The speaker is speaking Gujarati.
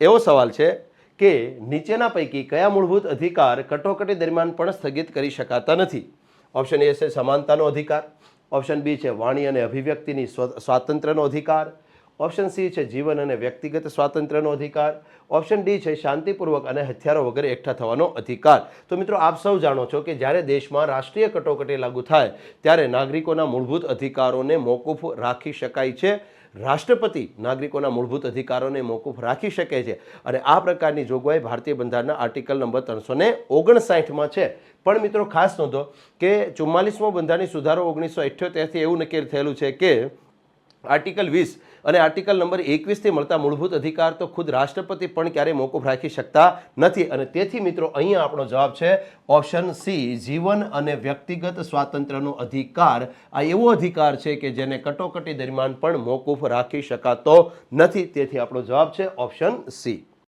એવો સવાલ છે કે નીચેના પૈકી કયા મૂળભૂત અધિકાર કટોકટી દરમિયાન પણ સ્થગિત કરી શકાતા નથી? ઓપ્શન એ છે સમાનતાનો અધિકાર. ઓપ્શન બી છે વાણી અને અભિવ્યક્તિની સ્વ- સ્વાતંત્ર્યનો અધિકાર. ઓપ્શન સી છે જીવન અને વ્યક્તિગત સ્વાતંત્ર્યનો અધિકાર. ઓપ્શન ડી છે શાંતિપૂર્વક અને હથિયારો વગર એકઠા થવાનો અધિકાર. તો મિત્રો, આપ સૌ જાણો છો કે જ્યારે દેશમાં રાષ્ટ્રીય કટોકટી લાગુ થાય, ત્યારે નાગરિકોના મૂળભૂત અધિકારોને મોકૂફ રાખી શકાય છે. રાષ્ટ્રપતિ નાગરિકોના મૂળભૂત અધિકારોને મોકૂફ રાખી શકે છે. અને આ પ્રકારની જોગવાઈ ભારતીય બંધારણના આર્ટિકલ નંબર ત્રણસો ને ઓગણસાઠમાં છે. પણ મિત્રો ખાસ નોંધો કે ચુમ્માલીસમો બંધારણી સુધારો ઓગણીસો અઠ્યોતેરથી એવું નક્કી થયેલું છે કે આર્ટિકલ વીસ અને આર્ટિકલ નંબર એકવીસથી મળતા મૂળભૂત અધિકાર તો ખુદ રાષ્ટ્રપતિ પણ ક્યારેય મોકૂફ રાખી શકતા નથી. અને તેથી મિત્રો, અહીંયા આપણો જવાબ છે ઓપ્શન સી, જીવન અને વ્યક્તિગત સ્વાતંત્ર્યનો અધિકાર. આ એવો અધિકાર છે કે જેને કટોકટી દરમિયાન પણ મોકૂફ રાખી શકાતો નથી. તેથી આપણો જવાબ છે ઓપ્શન સી.